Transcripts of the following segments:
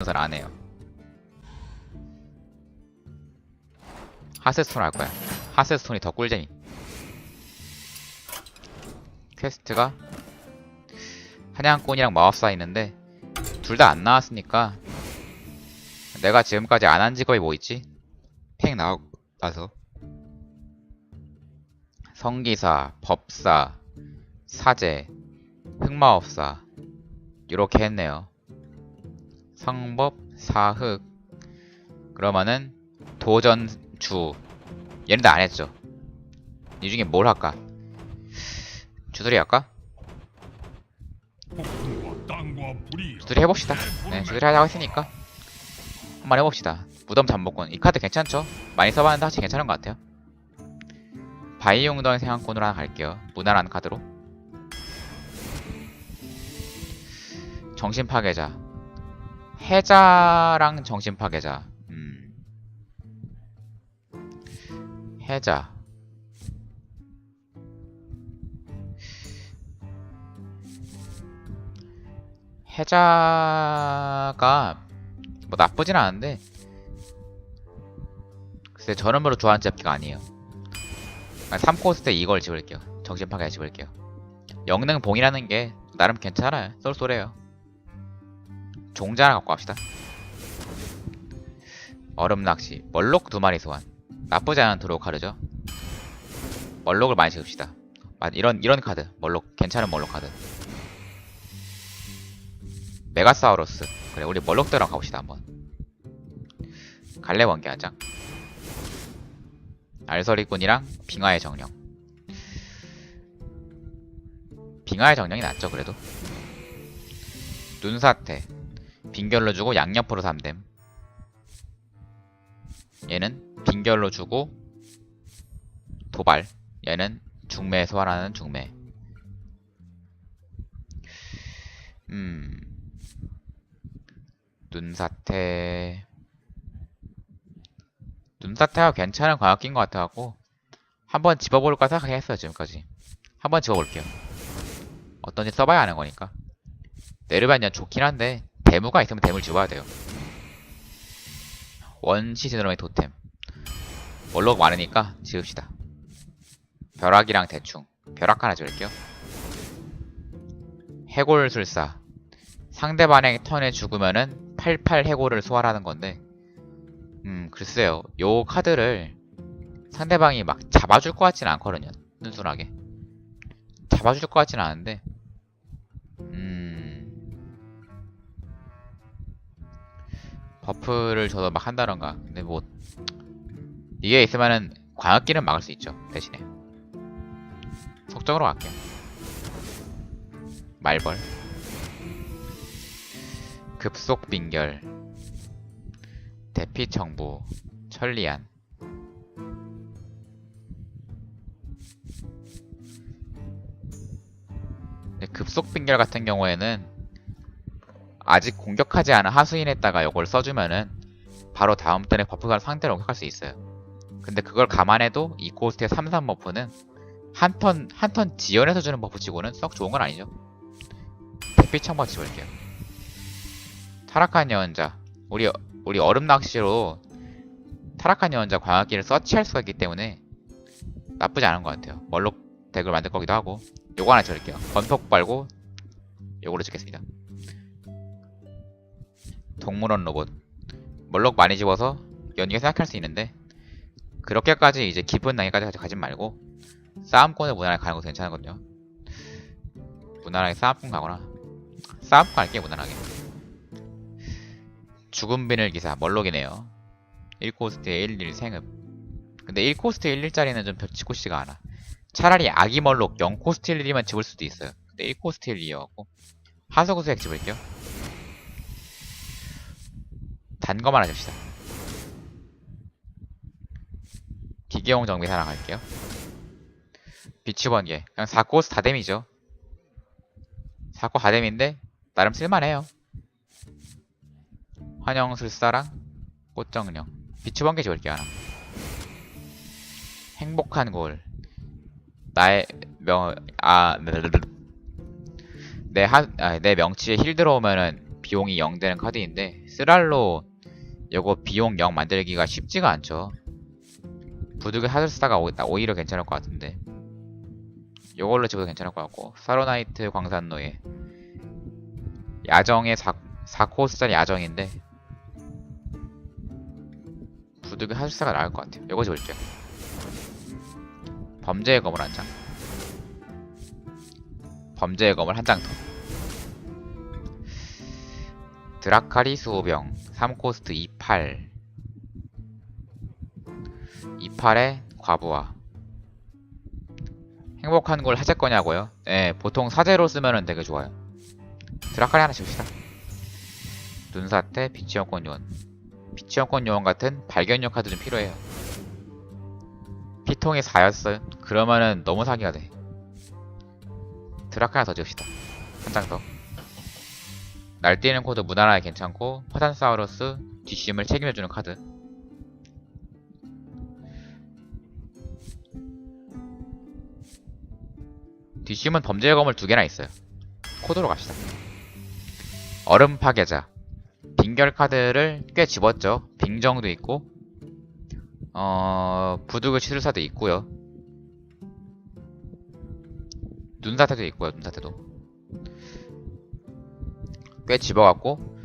연설 안 해요. 하스스톤 할 거야. 하스스톤이 더 꿀잼이. 퀘스트가 사냥꾼이랑 마법사 있는데 둘 다 안 나왔으니까 내가 지금까지 안 한 직업이 뭐 있지? 팽 나오고 나서 성기사, 법사, 사제, 흑마법사 이렇게 했네요. 성법, 사흑 그러면은 도전주 얘는 다 안 했죠. 이 중에 뭘 할까? 주술이 할까? 주술이 해봅시다. 네, 주술이 하자고 했으니까 한번 해봅시다. 무덤 잠복권 이 카드 괜찮죠? 많이 써봤는데 확실히 괜찮은 것 같아요. 바이용덩의 생각권으로 하나 갈게요. 무난한 카드로. 정신파괴자. 해자랑 정신 파괴자. 음. 해자. 해자가 뭐 나쁘진 않은데 글쎄 저는 별로 좋아하는 잡기가 아니에요 3코스 때 이걸 집을게요 정신파괴 집을게요 영능 봉이라는 게 나름 괜찮아요 쏠쏠해요 종자 하나 갖고 갑시다. 얼음 낚시. 멀록 두 마리 소환. 나쁘지 않은 드로우 카드죠. 멀록을 많이 맞- 이런 이런 카드. 멀록 괜찮은 멀록 카드. 메가사우루스. 그래 우리 멀록대랑 가봅시다 한번. 갈래 원개 하자. 알서리꾼이랑 빙하의 정령. 빙하의 정령이 낫죠 그래도. 눈사태 빙결로 주고 양옆으로 3댐 얘는 빙결로 주고 도발. 얘는 중매 소환하는 중매. 음. 눈사태. 눈사태가 괜찮은 광역기인 것 같아갖고 한번 집어볼까 생각했어요 지금까지. 한번 집어볼게요. 어떤지 써봐야 아는 거니까. 네르반년 좋긴 한데 대무가 있으면 대무를 집어야 돼요. 원시 드럼의 토템. 원록 많으니까 지읍시다. 벼락이랑 대충. 벼락 하나 지을게요. 해골술사. 상대방의 턴에 죽으면은 88 해골을 소환하는 건데 음 글쎄요. 요 카드를 상대방이 막 잡아줄 것 같진 않거든요. 순순하게. 잡아줄 것 같진 않은데 음 버프를 줘도 막 한다던가. 근데 뭐 이게 있으면은 광역기는 막을 수 있죠 대신에. 속적으로 갈게요. 말벌. 급속 빙결. 대피청부. 천리안. 급속 빙결 같은 경우에는 아직 공격하지 않은 하수인에다가 이걸 써주면은 바로 다음 턴에 버프가 상대를 공격할 수 있어요 근데 그걸 감안해도 이 코스트의 3-3 버프는 한 턴 한 턴 지연해서 주는 버프치고는 썩 좋은 건 아니죠 대피청부 집을게요 타락한 예언자 우리 우리 얼음 낚시로 타락한 예언자 광학기를 서치할 수가 있기 때문에 나쁘지 않은 것 같아요. 멀록 덱을 만들 거기도 하고 요거 하나 지을게요. 건폭 빨고 요거로 찍겠습니다. 동물원 로봇. 멀록 많이 집어서 연계 생각할 수 있는데 그렇게까지 이제 깊은 난이까지 가진 말고 싸움권을 무난하게 가는 것도 괜찮거든요. 무난하게 싸움권 가거나 싸움권 갈게요 무난하게. 죽은 비늘 기사 멀록이네요. 1코스트에 11 생읍. 근데 1코스트 11짜리는 좀 벽치고시가 않아. 차라리 아기 멀록 0코스트 11이면 집을 수도 있어요. 근데 1코스트 1이어갖고 하수구수액 집을게요 단 거만 하줍시다. 기계용 정비 사랑 갈게요. 비추 번개. 그냥 4코스 다뎀이죠. 4코 다뎀인데 나름 쓸만해요. 환영 술사랑 꽃정령. 비추 번개 지을게 하나. 행복한 골 나의 명 아 내, 하, 아, 내 명치에 힐 들어오면은 비용이 0 되는 카드인데 쓰랄로 요거 비용 0 만들기가 쉽지가 않죠. 부득이 하드스타가 오히려 괜찮을 것 같은데. 요걸로 집어도 괜찮을 것 같고. 사로나이트 광산로에. 야정의 4, 4코스짜리 야정인데. 부득이 하드스타가 나을 것 같아요. 요거 집을게요. 범죄의 검을 한 장. 범죄의 검을 한 장 더. 드라카리 수호병 3코스트 28 28에 과부하. 행복한 걸 하실 거냐고요? 네 보통 사제로 쓰면은 되게 좋아요. 드라카리 하나 칩시다. 눈사태 비치형권 요원. 비치형권 요원 같은 발견력 카드 좀 필요해요. 피통이 4였어요? 그러면은 너무 사기가 돼. 드라카 하나 더 지읍시다. 한 장더 날뛰는 코드 무난하게 괜찮고 파산사우루스 뒷심을 책임져주는 카드. 뒷심은 범죄의 검을 두 개나 있어요. 코드로 갑시다. 얼음 파괴자. 빙결 카드를 꽤 집었죠. 빙정도 있고 어... 부두그 치술사도 있고요. 눈사태도 있고요 눈사태도 꽤 집어갖고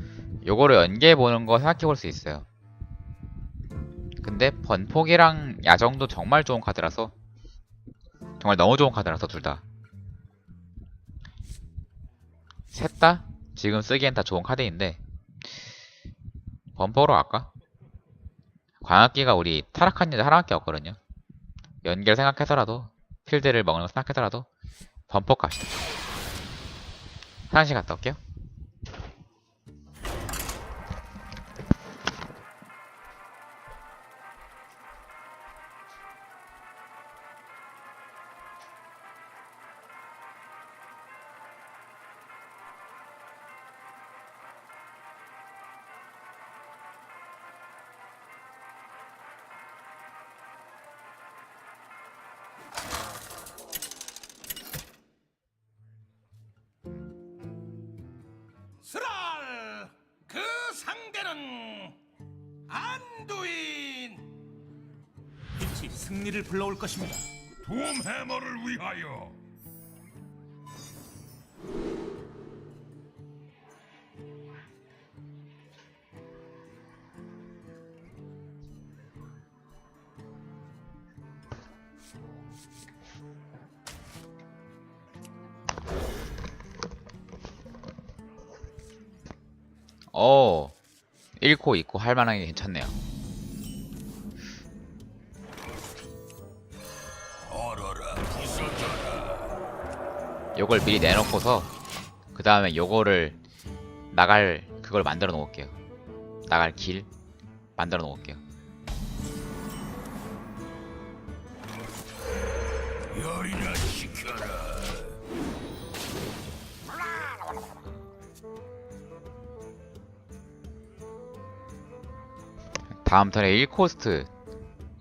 요거를 연계해보는 거 생각해볼 수 있어요. 근데 번폭이랑 야정도 정말 좋은 카드라서 정말 너무 좋은 카드라서 둘다. 셋 다 지금 쓰기엔 다 좋은 카드인데 번폭으로 갈까? 광학기가 우리 타락한 여자 하나밖에 없거든요. 연결 생각해서라도 필드를 먹는 거 생각해서라도 번폭 갑시다. 화장실 갔다 올게요 스랄 그 상대는 안두인 빛이 승리를 불러올 것입니다. 둠 해머를 위하여 어 1코 2코 할만한 게 괜찮네요. 요걸 미리 내놓고서 그 다음에 요거를 나갈 그걸 만들어 놓을게요. 나갈 길 만들어 놓을게요. 열이나 시 다음 턴에 1코스트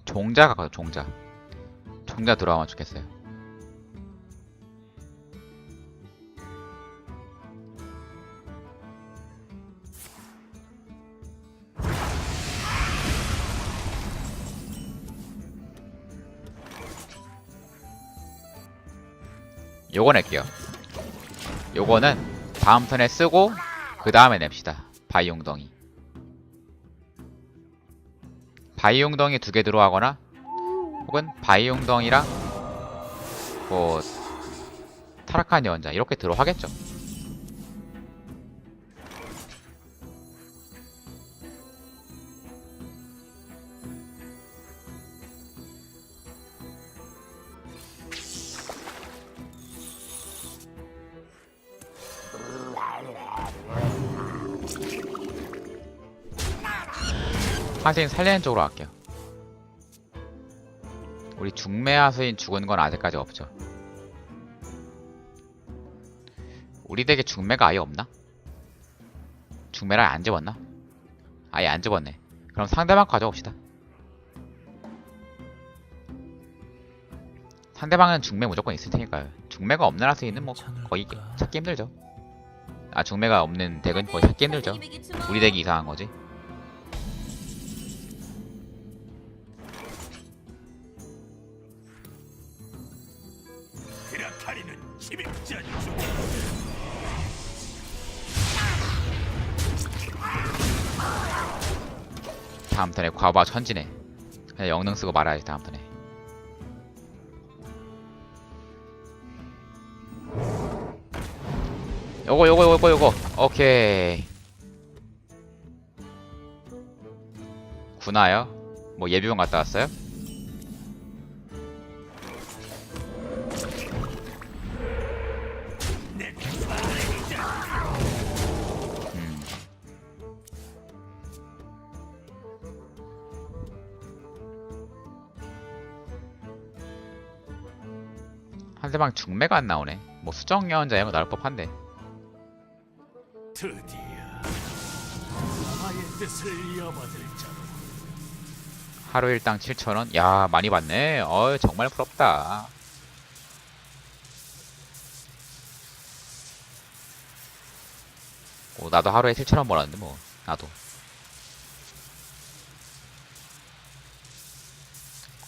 종자가 가요 종자. 종자 들어가면 좋겠어요. 요거 낼게요. 요거는 다음 턴에 쓰고 그 다음에 냅시다. 바이용덩이 바이용덩이 두 개 들어가거나 혹은 바이용덩이랑 뭐 타락한 여원자 이렇게 들어가겠죠 하수인 살리는 쪽으로 갈게요. 우리 중매 하수인 죽은 건 아직까지 없죠. 우리 댁에 중매가 아예 없나? 중매를 안 집었나? 아예 안 집었네. 그럼 상대방 가져옵시다. 상대방은 중매 무조건 있을 테니까요. 중매가 없는 하수인은 뭐 거의 찾기 힘들죠. 아 중매가 없는 덱은 거의 찾기 힘들죠 우리 덱이 이상한 거지 다음 턴에 과바 천지네 그냥 영능 쓰고 말아야지 다음 턴에 요거 요거 요거 요거 오케이 구나요? 뭐 예비군 갔다 왔어요? 한대방 중매가 안 나오네. 뭐 수정 예언자야 뭐 나올 법한데. 하루 일당 7,000원? 야, 많이 받네. 어, 정말 부럽다. 오, 나도 하루에 7,000원 벌었는데 뭐. 나도.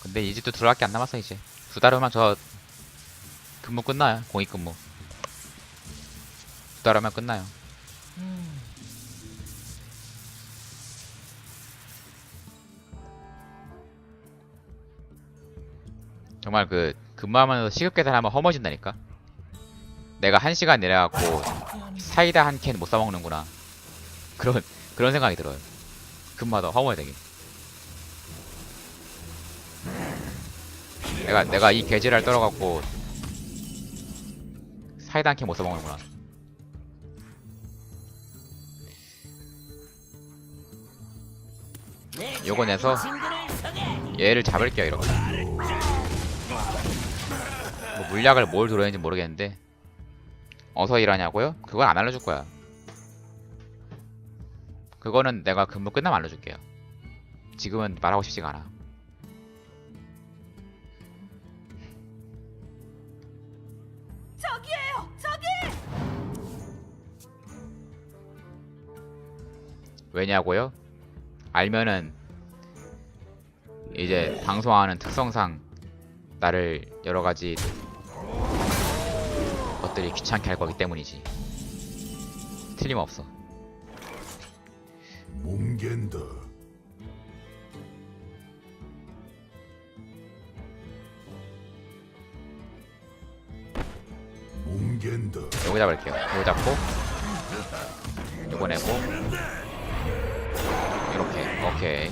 근데 이 집도 들어갈 게 안 남았어 이제. 두 달 후면 저 근무 끝나요. 공익 근무. 두달 후면 끝나요. 정말 그 근무하면서 시급 계산하면 허머진다니까. 내가 한 시간 내려갖고 사이다 한 캔 못 사 먹는구나. 그런 그런 생각이 들어요. 근무하다 허머야 되게. 내가 내가 이 계지를 떨어갖고 사이다 한 캔못 사먹는구나. 요거 내서 얘를 잡을게요 이렇게. 뭐 물약을 뭘 들어있는지 모르겠는데 어서 일하냐고요? 그건 안 알려줄 거야. 그거는 내가 근무 끝나면 알려줄게요. 지금은 말하고 싶지가 않아. 왜냐고요? 알면은 이제 방송하는 특성상 나를 여러 가지 것들이 귀찮게 할 거기 때문이지. 틀림없어. 뭉갠다 뭉갠다 요거 잡을게요. 요거 잡고 요거 내고 이렇게 오케이.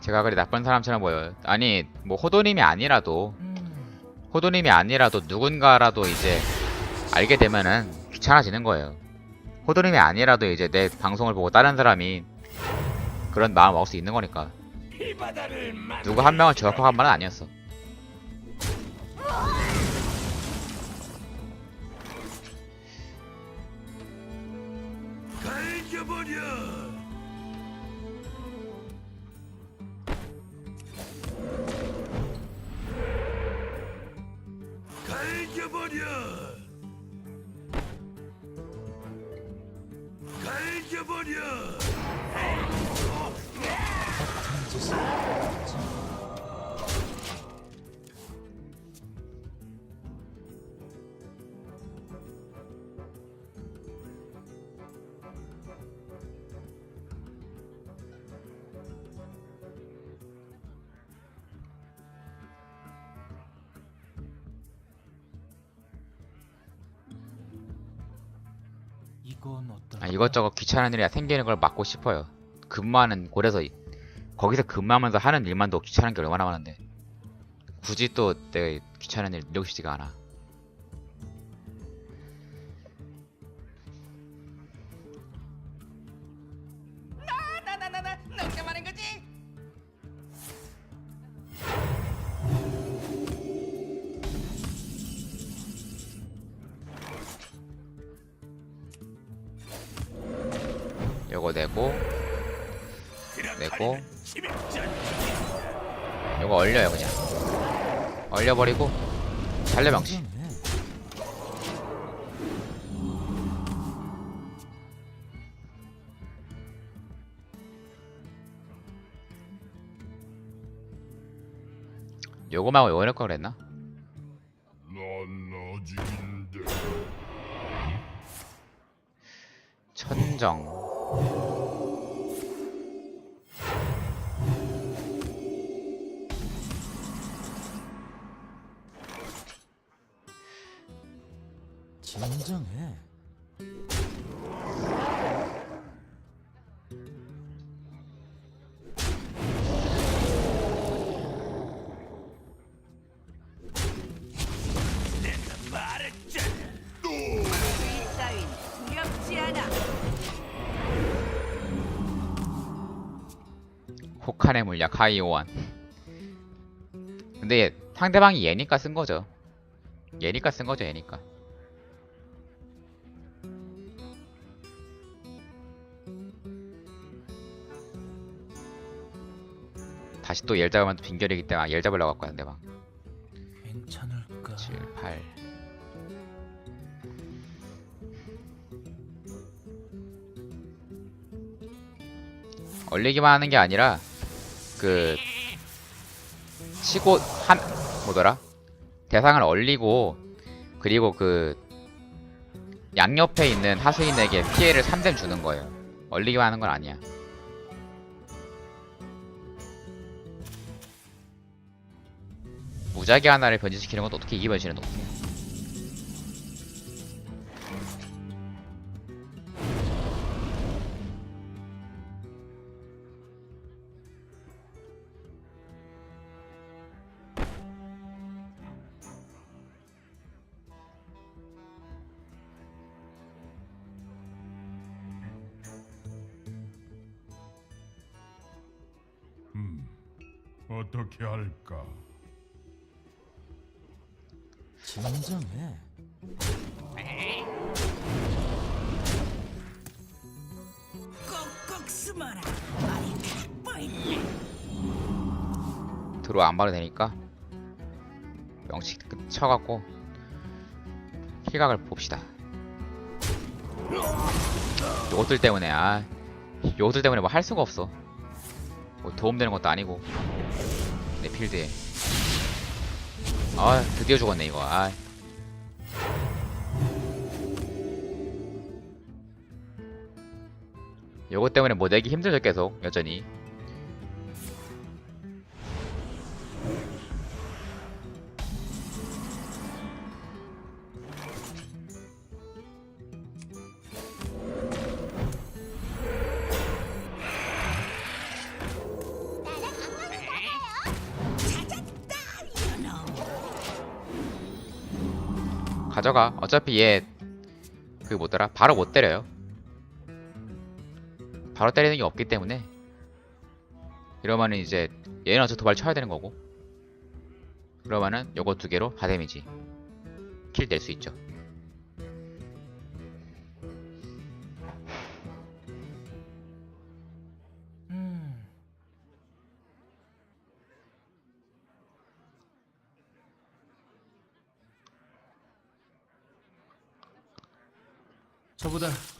제가 그리 나쁜 사람처럼 보여요. 아니 뭐 호도님이 아니라도 호도님이 아니라도 누군가라도 이제 알게 되면은 귀찮아지는 거예요. 호도님이 아니라도 이제 내 방송을 보고 다른 사람이 그런 마음 먹을 수 있는 거니까. 누구 한 명을 저격한 말은 아니었어. 갈겨버려 갈겨버려 갈겨버려 아, 이것저것 귀찮은 일이 생기는 걸 막고 싶어요. 근무하는 이- 거기서 근무하면서 하는 일만도 귀찮은 게 얼마나 많은데 굳이 또 내가 귀찮은 일 싶지가 않아. 내고 내고. 요거 얼려요 그냥. 얼려버리고 달려망치 요거 말고 요거 넣을 걸 그랬나? 진정해. 혹한의 물약 하이오원 근데 얘, 상대방이 얘니까 쓴 거죠. 얘니까 쓴 거죠 얘니까 다시 또 얘를 잡으면 또 빈결이기 때문에 얘를 잡으려고 할 거야 상대방 괜찮을까? 7, 8 얼리기만 하는 게 아니라 그 치고 한 뭐더라? 대상을 얼리고 그리고 그 양옆에 있는 하수인에게 피해를 3댐 주는 거예요. 얼리기만 하는 건 아니야 무작위 하나를 변질시키는 건 어떻게 이게 변신은 어떻게 숨어라. 아이. 들어와 안 봐도 되니까 명치 끝 쳐갖고 킬각을 봅시다. 요것들 때문에 아 요것들 때문에 뭐 할 수가 없어. 뭐 도움되는 것도 아니고. 내 필드에. 아 드디어 죽었네 이거. 아 요것 때문에 뭐 내기 힘들죠 계속 여전히 가져가. 어차피 얘 그 뭐더라? 바로 못 때려요. 바로 때리는 게 없기 때문에 이러면은 이제 얘는 어차피 도발 쳐야 되는 거고 그러면은 요거 두 개로 다 데미지 킬 낼 수 있죠. 음. 저보다.